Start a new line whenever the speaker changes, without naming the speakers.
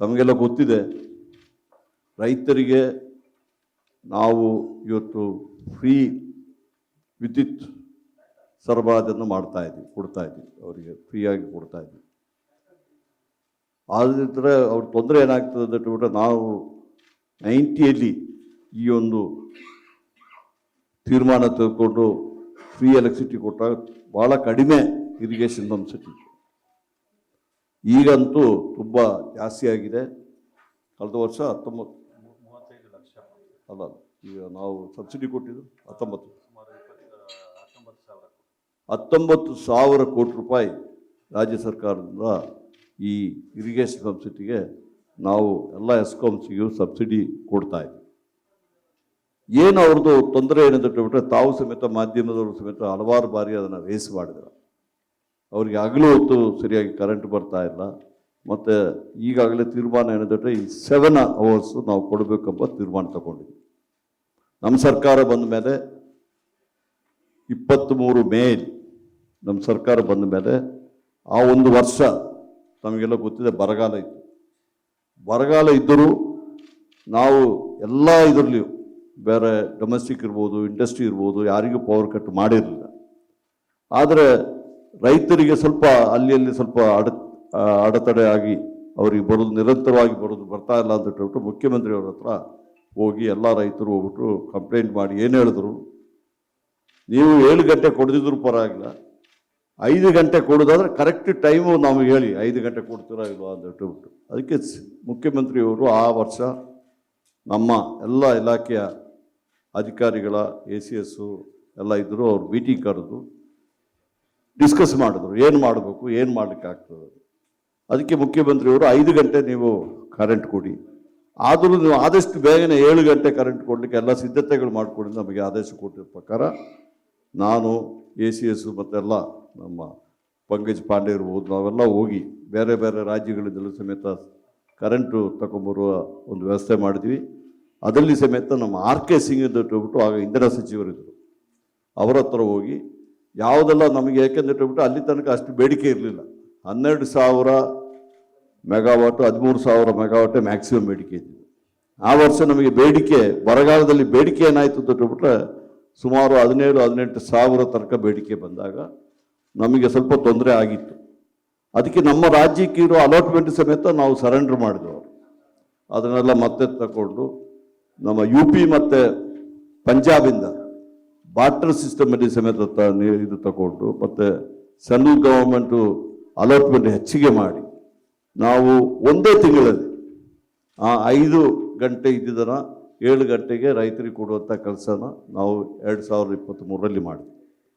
ತಮಗೆಲ್ಲ ಗೊತ್ತಿದೆ, ರೈತರಿಗೆ ನಾವು ಇವತ್ತು ಫ್ರೀ ವಿದ್ಯುತ್ ಸರಬರಾಜನ್ನು ಮಾಡ್ತಾ ಇದ್ದೀವಿ, ಕೊಡ್ತಾ ಇದ್ದೀವಿ, ಅವರಿಗೆ ಫ್ರೀಯಾಗಿ ಕೊಡ್ತಾ ಇದ್ದೀವಿ. ಆದ್ರೆ ಅವ್ರ ತೊಂದರೆ ಏನಾಗ್ತದೆ ಅಂತ ಹೇಳ್ಬಿಟ್ಟು ನಾವು ನೈಂಟಿಯಲ್ಲಿ ಈ ಒಂದು ತೀರ್ಮಾನ ತೆಗೆದುಕೊಂಡು ಫ್ರೀ ಎಲೆಕ್ಟ್ರಿಸಿಟಿ ಕೊಟ್ಟಾಗ ಭಾಳ ಕಡಿಮೆ ಇರಿಗೇಷನ್ ಸಬ್ಸಿಡಿ ಈಗಂತೂ ತುಂಬ ಜಾಸ್ತಿ ಆಗಿದೆ. ಕಳೆದ ವರ್ಷ ಹತ್ತೊಂಬತ್ತು
ಮೂವತ್ತೈದು ಲಕ್ಷ.
ಅಲ್ಲ ಈಗ ನಾವು ಸಬ್ಸಿಡಿ ಕೊಟ್ಟಿದ್ದು ಹತ್ತೊಂಬತ್ತು.
ಸುಮಾರು ಹತ್ತೊಂಬತ್ತು ಸಾವಿರ
ಹತ್ತೊಂಬತ್ತು ಸಾವಿರ ಕೋಟಿ ರೂಪಾಯಿ ರಾಜ್ಯ ಸರ್ಕಾರದಿಂದ ಈ ಇರಿಗೇಷನ್ ಸಬ್ಸಿಡಿಗೆ ನಾವು ಎಲ್ಲ ಎಸ್ಕಾಮ್ಸಿಗೂ ಸಬ್ಸಿಡಿ ಕೊಡ್ತಾ ಇದ್ದೀವಿ ಏನು ಅವ್ರದ್ದು ತೊಂದರೆ ಏನಂತ ಹೇಳ್ಬಿಟ್ರೆ ತಾವು ಸಮೇತ ಮಾಧ್ಯಮದವರು ಸಮೇತ ಹಲವಾರು ಬಾರಿ ಅದನ್ನು ರೇಸ್ ಮಾಡಿದ್ರು. ಅವರಿಗೆ ಹಗಲು ಹೊತ್ತು ಸರಿಯಾಗಿ ಕರೆಂಟ್ ಬರ್ತಾ ಇಲ್ಲ. ಮತ್ತು ಈಗಾಗಲೇ ತೀರ್ಮಾನ ಏನಿದೆ ಈ ಸೆವೆನ್ ಅವರ್ಸು ನಾವು ಕೊಡಬೇಕೆಂಬ ತೀರ್ಮಾನ ತಗೊಂಡಿದ್ವಿ ನಮ್ಮ ಸರ್ಕಾರ ಬಂದ ಮೇಲೆ ಇಪ್ಪತ್ತ್ಮೂರು ಮೇ ನಮ್ಮ ಸರ್ಕಾರ ಬಂದ ಮೇಲೆ ಆ ಒಂದು ವರ್ಷ ನಮಗೆಲ್ಲ ಗೊತ್ತಿದೆ ಬರಗಾಲ ಇತ್ತು. ಬರಗಾಲ ಇದ್ದರೂ ನಾವು ಎಲ್ಲ ಇದರಲ್ಲಿಯೂ ಬೇರೆ ಡೊಮೆಸ್ಟಿಕ್ ಇರ್ಬೋದು ಇಂಡಸ್ಟ್ರಿ ಇರ್ಬೋದು, ಯಾರಿಗೂ ಪವರ್ ಕಟ್ ಮಾಡಿರಲಿಲ್ಲ. ಆದರೆ ರೈತರಿಗೆ ಸ್ವಲ್ಪ ಅಲ್ಲಿ ಅಲ್ಲಿ ಸ್ವಲ್ಪ ಅಡ ಅಡೆತಡೆ ಆಗಿ ಅವರಿಗೆ ಬರೋದು ನಿರಂತರವಾಗಿ ಬರೋದು ಬರ್ತಾ ಇಲ್ಲ ಅಂತ ಹೇಳ್ಬಿಟ್ಟು ಮುಖ್ಯಮಂತ್ರಿಯವ್ರ ಹತ್ರ ಹೋಗಿ ಎಲ್ಲ ರೈತರು ಹೋಗ್ಬಿಟ್ಟು ಕಂಪ್ಲೇಂಟ್ ಮಾಡಿ ಏನು ಹೇಳಿದ್ರು? ನೀವು ಏಳು ಗಂಟೆ ಕೊಡದಿದ್ರು ಪರವಾಗಿಲ್ಲ. ಐದು ಗಂಟೆ ಕೊಡೋದಾದ್ರೆ ಕರೆಕ್ಟ್ ಟೈಮು ನಮಗೆ ಹೇಳಿ ಐದು ಗಂಟೆ ಕೊಡ್ತೀರಾ ಇಲ್ವಾ ಅಂತ ಹೇಳ್ಬಿಟ್ಟು. ಅದಕ್ಕೆ ಮುಖ್ಯಮಂತ್ರಿಯವರು ಆ ವರ್ಷ ನಮ್ಮ ಎಲ್ಲ ಇಲಾಖೆಯ ಅಧಿಕಾರಿಗಳ ಎ ಸಿ ಎಸ್ಸು ಎಲ್ಲ ಇದ್ದರು ಅವ್ರು ಮೀಟಿಂಗ್ ಕರೆದು ಡಿಸ್ಕಸ್ ಮಾಡಿದ್ರು, ಏನು ಮಾಡಬೇಕು, ಏನು ಮಾಡಲಿಕ್ಕೆ ಆಗ್ತದೆ ಅದಕ್ಕೆ ಮುಖ್ಯಮಂತ್ರಿಯವರು ಐದು ಗಂಟೆ ನೀವು ಕರೆಂಟ್ ಕೊಡಿ. ಆದರೂ ನೀವು ಆದಷ್ಟು ಬೇಗನೆ ಏಳು ಗಂಟೆ ಕರೆಂಟ್ ಕೊಡಲಿಕ್ಕೆ ಎಲ್ಲ ಸಿದ್ಧತೆಗಳು ಮಾಡಿಕೊಡಿ ನಮಗೆ ಆದೇಶ ಕೊಟ್ಟಿರೋ ಪ್ರಕಾರ, ನಾನು ಎ ಸಿ ಎಸ್ ಮತ್ತೆಲ್ಲ ನಮ್ಮ ಪಂಕಜ್ ಪಾಂಡೆ ಇರ್ಬೋದು ನಾವೆಲ್ಲ ಹೋಗಿ ಬೇರೆ ಬೇರೆ ರಾಜ್ಯಗಳಿಂದಲೂ ಸಮೇತ ಕರೆಂಟು ತಗೊಂಬರುವ ಒಂದು ವ್ಯವಸ್ಥೆ ಮಾಡಿದ್ವಿ. ಅದರಲ್ಲಿ ಸಮೇತ ನಮ್ಮ ಆರ್ ಕೆ ಸಿಂಗ್ ಅಂತ ಹೇಳ್ಬಿಟ್ಟು ಆಗ ಇಂಧನ ಸಚಿವರಿದ್ದರು. ಅವರ ಹತ್ರ ಹೋಗಿ ಯಾವುದೆಲ್ಲ ನಮಗೆ ಏಕೆಂದ್ರೆ ಇಟ್ಟುಬಿಟ್ಟು ಅಲ್ಲಿ ತನಕ ಅಷ್ಟು ಬೇಡಿಕೆ ಇರಲಿಲ್ಲ. ಹನ್ನೆರಡು ಸಾವಿರ ಮೆಗಾವಾಟು, ಹದಿಮೂರು ಸಾವಿರ ಮೆಗಾವಾಟೇ ಮ್ಯಾಕ್ಸಿಮಮ್ ಬೇಡಿಕೆ ಇದ್ದಿದ್ದು. ಆ ವರ್ಷ ನಮಗೆ ಬೇಡಿಕೆ, ಬರಗಾಲದಲ್ಲಿ ಬೇಡಿಕೆ ಏನಾಯಿತು ಅಂತ ಇಟ್ಬಿಟ್ರೆ ಸುಮಾರು ಹದಿನೇಳು, ಹದಿನೆಂಟು ಸಾವಿರ ತನಕ ಬೇಡಿಕೆ ಬಂದಾಗ ನಮಗೆ ಸ್ವಲ್ಪ ತೊಂದರೆ ಆಗಿತ್ತು. ಅದಕ್ಕೆ ನಮ್ಮ ರಾಜ್ಯಕ್ಕೆ ಇರೋ ಅಲಾಟ್ಮೆಂಟ್ ಸಮೇತ ನಾವು ಸರೆಂಡರ್ ಅವರು. ಅದನ್ನೆಲ್ಲ ಮತ್ತೆ ತಗೊಂಡು ನಮ್ಮ ಯು ಪಿ ಮತ್ತು ಪಂಜಾಬಿಂದ ಬಾಟರ್ ಸಿಸ್ಟಮಲ್ಲಿ ಸಮೇತ ಇದು ತಗೊಂಡು ಮತ್ತು ಸೆಂಟ್ರಲ್ ಗವರ್ಮೆಂಟು ಅಲಾಟ್ಮೆಂಟ್ ಹೆಚ್ಚಿಗೆ ಮಾಡಿ. ನಾವು ಒಂದೇ ತಿಂಗಳಲ್ಲಿ ಆ ಐದು ಗಂಟೆ ಇದ್ದಿದ್ದನ್ನು ಏಳು ಗಂಟೆಗೆ ರೈತರಿಗೆ ಕೊಡುವಂಥ ಕೆಲಸನ ನಾವು ಎರಡು ಸಾವಿರದ ಇಪ್ಪತ್ತ್ಮೂರರಲ್ಲಿ ಮಾಡಿದ್ವಿ.